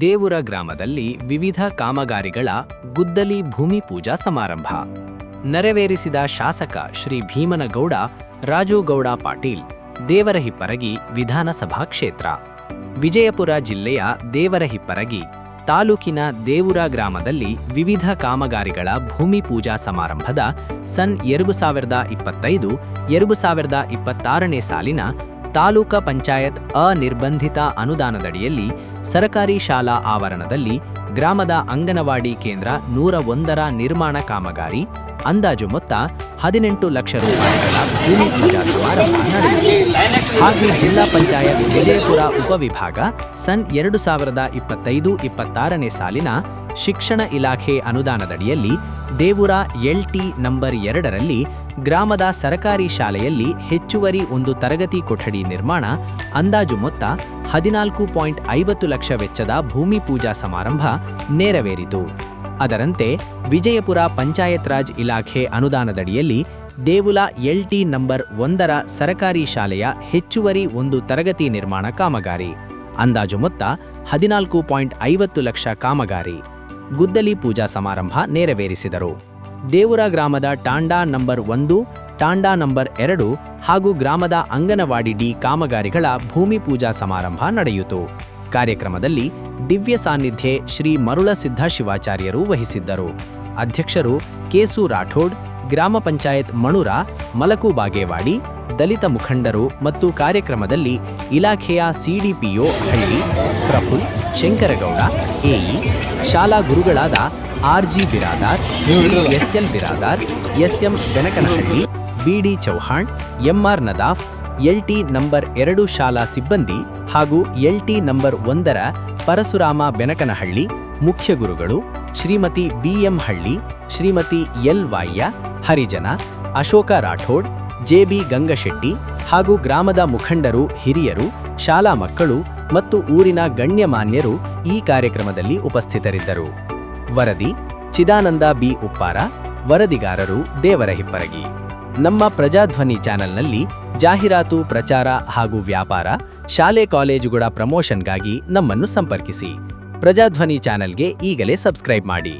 ದೇವುರ ಗ್ರಾಮದಲ್ಲಿ ವಿವಿಧ ಕಾಮಗಾರಿಗಳ ಗುದ್ದಲಿ ಭೂಮಿ ಪೂಜಾ ಸಮಾರಂಭ. ನೆರವೇರಿಸಿದ ಶಾಸಕ ಶ್ರೀ ಭೀಮನಗೌಡ, ರಾಜುಗೌಡ ಪಾಟೀಲ್ ದೇವರಹಿಪ್ಪರಗಿ ವಿಧಾನಸಭಾ ಕ್ಷೇತ್ರ. ವಿಜಯಪುರ ಜಿಲ್ಲೆಯ ದೇವರಹಿಪ್ಪರಗಿ ತಾಲೂಕಿನ ದೇವುರ ಗ್ರಾಮದಲ್ಲಿ ವಿವಿಧ ಕಾಮಗಾರಿಗಳ ಭೂಮಿ ಪೂಜಾ ಸಮಾರಂಭದ ಸನ್ ಎರಡು ಸಾವಿರದ ಇಪ್ಪತ್ತೈದು, ಎರಡು ಸಾವಿರದ ಇಪ್ಪತ್ತಾರನೇ ಸಾಲಿನ ತಾಲೂಕಾ ಪಂಚಾಯತ್ ಅನಿರ್ಬಂಧಿತ ಅನುದಾನದಡಿಯಲ್ಲಿ ಸರಕಾರಿ ಶಾಲಾ ಆವರಣದಲ್ಲಿ ಗ್ರಾಮದ ಅಂಗನವಾಡಿ ಕೇಂದ್ರ ನೂರ ಒಂದರ ನಿರ್ಮಾಣ ಕಾಮಗಾರಿ, ಅಂದಾಜು ಮೊತ್ತ ಹದಿನೆಂಟು ಲಕ್ಷ ರೂಪಾಯಿಗಳ ಭೂಮಿ ಪೂಜಾ ಸಮಾರಂಭ ನಡೆಯಿತು ಹಾಗೆ ಜಿಲ್ಲಾ ಪಂಚಾಯತ್ ವಿಜಯಪುರ ಉಪವಿಭಾಗ ಸನ್ ಎರಡು ಸಾವಿರದ ಇಪ್ಪತ್ತೈದು ಇಪ್ಪತ್ತಾರನೇ ಸಾಲಿನ ಶಿಕ್ಷಣ ಇಲಾಖೆ ಅನುದಾನದಡಿಯಲ್ಲಿ ದೇವುರ ಎಲ್ಟಿ ನಂಬರ್ ಎರಡರಲ್ಲಿ ಗ್ರಾಮದ ಸರಕಾರಿ ಶಾಲೆಯಲ್ಲಿ ಹೆಚ್ಚುವರಿ ಒಂದು ತರಗತಿ ಕೊಠಡಿ ನಿರ್ಮಾಣ, ಅಂದಾಜು ಮೊತ್ತ ಹದಿನಾಲ್ಕು ಪಾಯಿಂಟ್ ಐವತ್ತು ಲಕ್ಷ ವೆಚ್ಚದ ಭೂಮಿ ಪೂಜಾ ಸಮಾರಂಭ ನೆರವೇರಿತು. ಅದರಂತೆ ವಿಜಯಪುರ ಪಂಚಾಯತ್ ರಾಜ್ ಇಲಾಖೆ ಅನುದಾನದಡಿಯಲ್ಲಿ ದೇವುಲ ಎಲ್ಟಿ ನಂಬರ್ ಒಂದರ ಸರಕಾರಿ ಶಾಲೆಯ ಹೆಚ್ಚುವರಿ ಒಂದು ತರಗತಿ ನಿರ್ಮಾಣ ಕಾಮಗಾರಿ. ಅಂದಾಜು ಮೊತ್ತ ಹದಿನಾಲ್ಕು ಪಾಯಿಂಟ್ ಐವತ್ತು ಲಕ್ಷ ಕಾಮಗಾರಿ. ಗುದ್ದಲಿ ಪೂಜಾ ಸಮಾರಂಭ ನೆರವೇರಿಸಿದರು. ದೇವುರ ಗ್ರಾಮದ ಟಾಂಡಾ ನಂಬರ್ ಒಂದು, ಟಾಂಡಾ ನಂಬರ್ ಎರಡು ಹಾಗೂ ಗ್ರಾಮದ ಅಂಗನವಾಡಿ ಡಿ ಕಾಮಗಾರಿಗಳ ಭೂಮಿ ಪೂಜಾ ಸಮಾರಂಭ ನಡೆಯಿತು. ಕಾರ್ಯಕ್ರಮದಲ್ಲಿ ದಿವ್ಯ ಸಾನ್ನಿಧ್ಯೆ ಶ್ರೀ ಮರುಳಸಿದ್ಧ ಶಿವಾಚಾರ್ಯರು ವಹಿಸಿದ್ದರು. ಅಧ್ಯಕ್ಷರು ಕೇಸು ರಾಠೋಡ್ ಗ್ರಾಮ ಪಂಚಾಯತ್ ಮಣುರ, ಮಲಕು ಬಾಗೇವಾಡಿ, ದಲಿತ ಮುಖಂಡರು ಮತ್ತು ಕಾರ್ಯಕ್ರಮದಲ್ಲಿ ಇಲಾಖೆಯ ಸಿಡಿಪಿಒ ಹಳ್ಳಿ, ಪ್ರಫುಲ್, ಶಂಕರಗೌಡ, ಎಇ, ಶಾಲಾ ಗುರುಗಳಾದ RG Biradar SL Biradar, SM Benakanahalli, BD Chauhan, MR Nadaf, LT number ಎರಡು ಶಾಲಾ ಸಿಬ್ಬಂದಿ ಹಾಗೂ ಎಲ್ಟಿ ನಂಬರ್ ಒಂದರ ಪರಶುರಾಮ ಬೆನಕನಹಳ್ಳಿ, ಮುಖ್ಯ ಗುರುಗಳು, Shrimati BM Halli, Shrimati L Y Harijana, Ashoka Rathod JB Gangashetti ಹಾಗೂ ಗ್ರಾಮದ ಮುಖಂಡರು, ಹಿರಿಯರು, ಶಾಲಾ ಮಕ್ಕಳು ಮತ್ತು ಊರಿನ ಗಣ್ಯಮಾನ್ಯರು ಈ ಕಾರ್ಯಕ್ರಮದಲ್ಲಿ ಉಪಸ್ಥಿತರಿದ್ದರು. ವರದಿ, ಚಿದಾನಂದ ಬಿ ಉಪ್ಪಾರ, ವರದಿಗಾರರು ದೇವರ ಹಿಪ್ಪರಗಿ. ನಮ್ಮ ಪ್ರಜಾಧ್ವನಿ ಚಾನೆಲ್ನಲ್ಲಿ ಜಾಹೀರಾತು ಪ್ರಚಾರ ಹಾಗೂ ವ್ಯಾಪಾರ, ಶಾಲೆ ಕಾಲೇಜುಗಳ ಪ್ರಮೋಷನ್ಗಾಗಿ ನಮ್ಮನ್ನು ಸಂಪರ್ಕಿಸಿ. ಪ್ರಜಾಧ್ವನಿ ಚಾನೆಲ್ಗೆ ಈಗಲೇ ಸಬ್ಸ್ಕ್ರೈಬ್ ಮಾಡಿ.